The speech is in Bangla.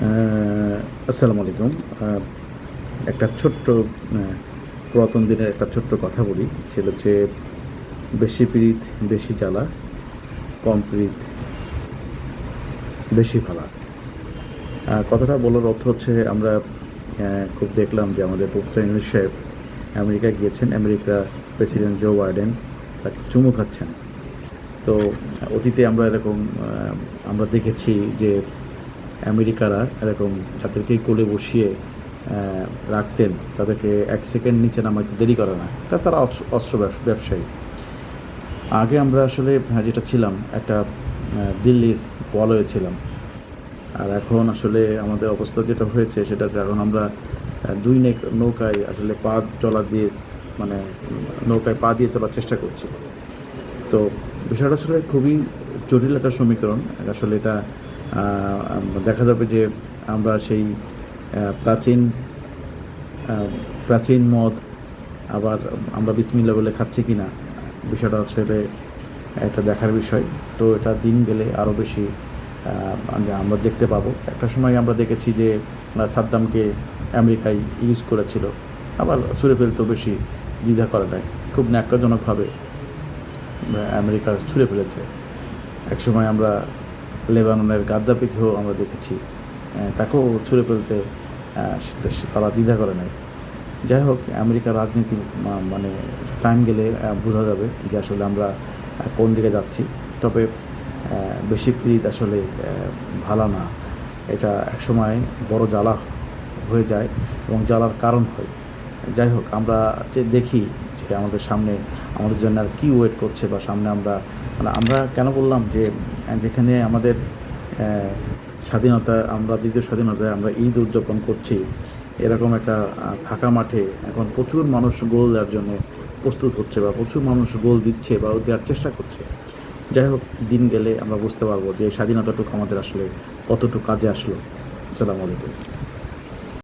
আসসালামু আলাইকুম। একটা ছোট্ট পুরাতন দিনের একটা ছোট্ট কথা বলি। সেটা হচ্ছে বেশি প্রীত বেশি জ্বালা কম প্রীত বেশি আহ, কথাটা বলার অর্থ হচ্ছে আমরা খুব দেখলাম যে আমাদের প্রফেসর ইউনুস সাহেব আমেরিকা গিয়েছেন। আমেরিকা প্রেসিডেন্ট জো বাইডেন তাকে চুমু খাচ্ছেন। তো অতীতে আমরা এরকম আমরা দেখেছি যে আমেরিকারা এরকম যাদেরকেই কোলে বসিয়ে রাখতেন তাদেরকে এক সেকেন্ড নিচে নামাইতে দেরি করে না। তা তারা অস্ত্র- ব্যবসায়ী। আগে আমরা আসলে হ্যাঁ, যেটা ছিলাম একটা দিল্লির বলয়ে ছিলাম। আর এখন আসলে আমাদের অবস্থা যেটা হয়েছে সেটা হচ্ছে এখন আমরা দুই নেক- নৌকায় আসলে পা চলা দিয়ে মানে নৌকায় পা দিয়ে তোলার চেষ্টা করছি। তো বিষয়টা আসলে খুবই জটিল একটা সমীকরণ। আসলে এটা দেখা যাবে যে আমরা সেই প্রাচীন প্রাচীন মদ আবার আমরা বিসমিল্লা বলে খাচ্ছি কি না বিষয়টা আসলে একটা দেখার বিষয়। তো এটা দিন গেলে আরও বেশি আমরা দেখতে পাবো। একটা সময় আমরা দেখেছি যে সাদ্দামকে আমেরিকায় ইউজ করেছিল। আবার ছুঁড়ে ফেলতেও বেশি দ্বিধা করে নাই। খুব ন্যাক্কাজনকভাবে আমেরিকা ছুঁড়ে ফেলেছে। একসময় আমরা লেবাননের গাদ্দাপিকেও আমরা দেখেছি। তাকেও ছুঁড়ে ফেলতে তারা দ্বিধা করে নাই। যাই হোক, আমেরিকার রাজনীতি মানে টাইম গেলে বোঝা যাবে যে আসলে আমরা কোন দিকে যাচ্ছি। তবে বেশি প্রীত আসলে ভালো না। এটা একসময় বড় জ্বালা হয়ে যায় এবং জ্বালার কারণ হয়। যাই হোক, আমরা যে দেখি যে আমাদের সামনে, আমাদের জন্য আর কী ওয়েট করছে বা সামনে আমরা মানে আমরা কেন বললাম যে যেখানে আমাদের স্বাধীনতা, আমরা দ্বিতীয় স্বাধীনতায় আমরা ঈদ উদযাপন করছি, এরকম একটা ফাঁকা মাঠে এখন প্রচুর মানুষ গোল দেওয়ার জন্য প্রস্তুত হচ্ছে বা প্রচুর মানুষ গোল দিচ্ছে বা দেওয়ার চেষ্টা করছে। যাই হোক, দিন গেলে আমরা বুঝতে পারব যে স্বাধীনতাটুকু আমাদের আসলে কতটুকু কাজে আসলো। আসসালামু আলাইকুম।